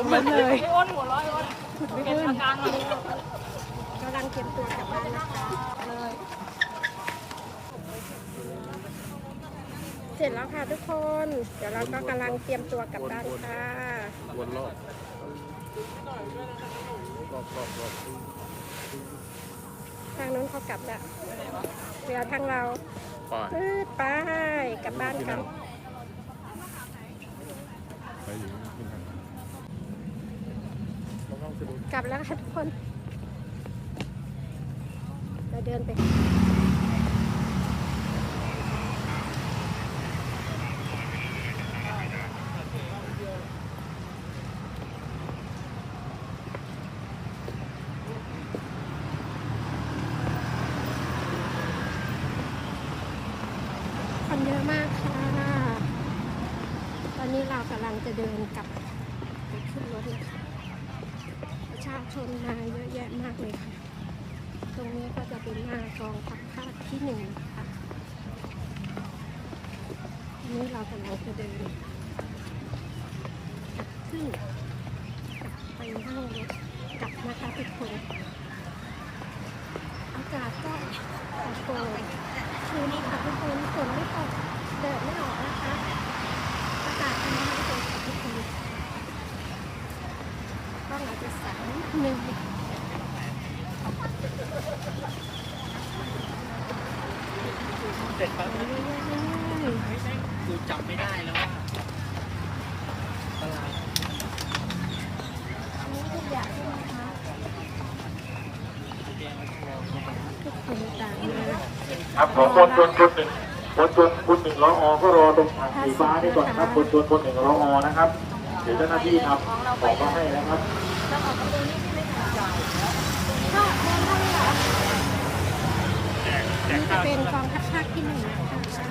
ยิ้มเลยอ้นหัวเร้อยอ้นเป็นอาการมากำลังเตรียมตัวกลับบ้านนะคะเสร็จแล้วค่ะทุกคน เดี๋ยวเราก็กำลังเตรียมตัวกลับบ้านค่ะวนรอบรอบรอบรอบทางนู้นเขากลับแล้วเหลือทางเราไปปืดไปกลับบ้านกันไปอยู่ กลับแล้วค่ะทุกคนเราเดินไปคนเยอะมากค่ะ ตอนนี้เรากำลังจะเดินกลับไปขึ้นรถนะคะประาชนมาเยอะแยะมากเลยค่ะ ตรงนี้ก็จะเป็นหน้ากองทัพภาคที่หนึ่งค่ะนี้เรากำลังจะเดินจับขึ้นกลับไปนั่งรถกลับนะคะทุกคนอากาศก็โปร่งคืนนี้ค่ะทุกคนฝนไม่ตกแดดไม่ออกนะคะ อากาศดีมากเลยค่ะทุกคน ก็อาจจะสาม หนึ่งเสร็จปั๊บคือจำไม่ได้แล้วว่าอะไรทุกอย่างใช่ไหมคะทุกคนต่างมาครับของคนชนคนหนึ่งคนชนคนหนึ่งรออก็รอตรงถังสีฟ้านี่ก่อนครับคนชนคนหนึ่งรออนะครับ เดี๋ยวเจ้าหน้าที่ทำของมาให้นะครับ นเข้าเลยเหรอนี่จะเป็นกองทัพภาคที่หนึ่งนะคะ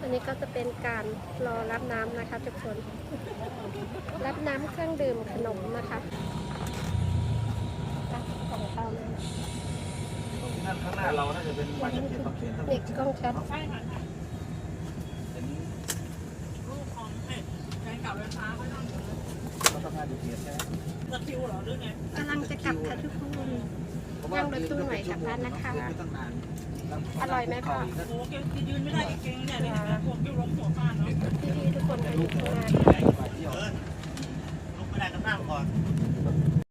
อันนี้ก็จะเป็นการรอรับน้ำนะคะทุกคน รับน้ำเครื่องดื่มขนมนะคะของเตาเลย นั่นข้างหน้าเราน่าจะเป็นมาจากที่ปักเขียนเด็กกล้องชัดใช่ค่ะเป็นลูกของเอ๊ะแฟนเก่าไฟฟ้าเขาทำเขาทำงานอยู่เขียนใช่ไหมตะคิวเหรอหรือไงกำลังจะกลับค่ะทุกคนนั่งรถตู้ใหม่กลับบ้านนะคะตั้งนานอร่อยไหมพ่อโอ้โหแกยืนไม่ได้อีกเก่งเนี่ยเนี่ยพวกกิ้วล้มหัวฟาดเนาะพี่ๆทุกคนมาอยู่ข้างหน้า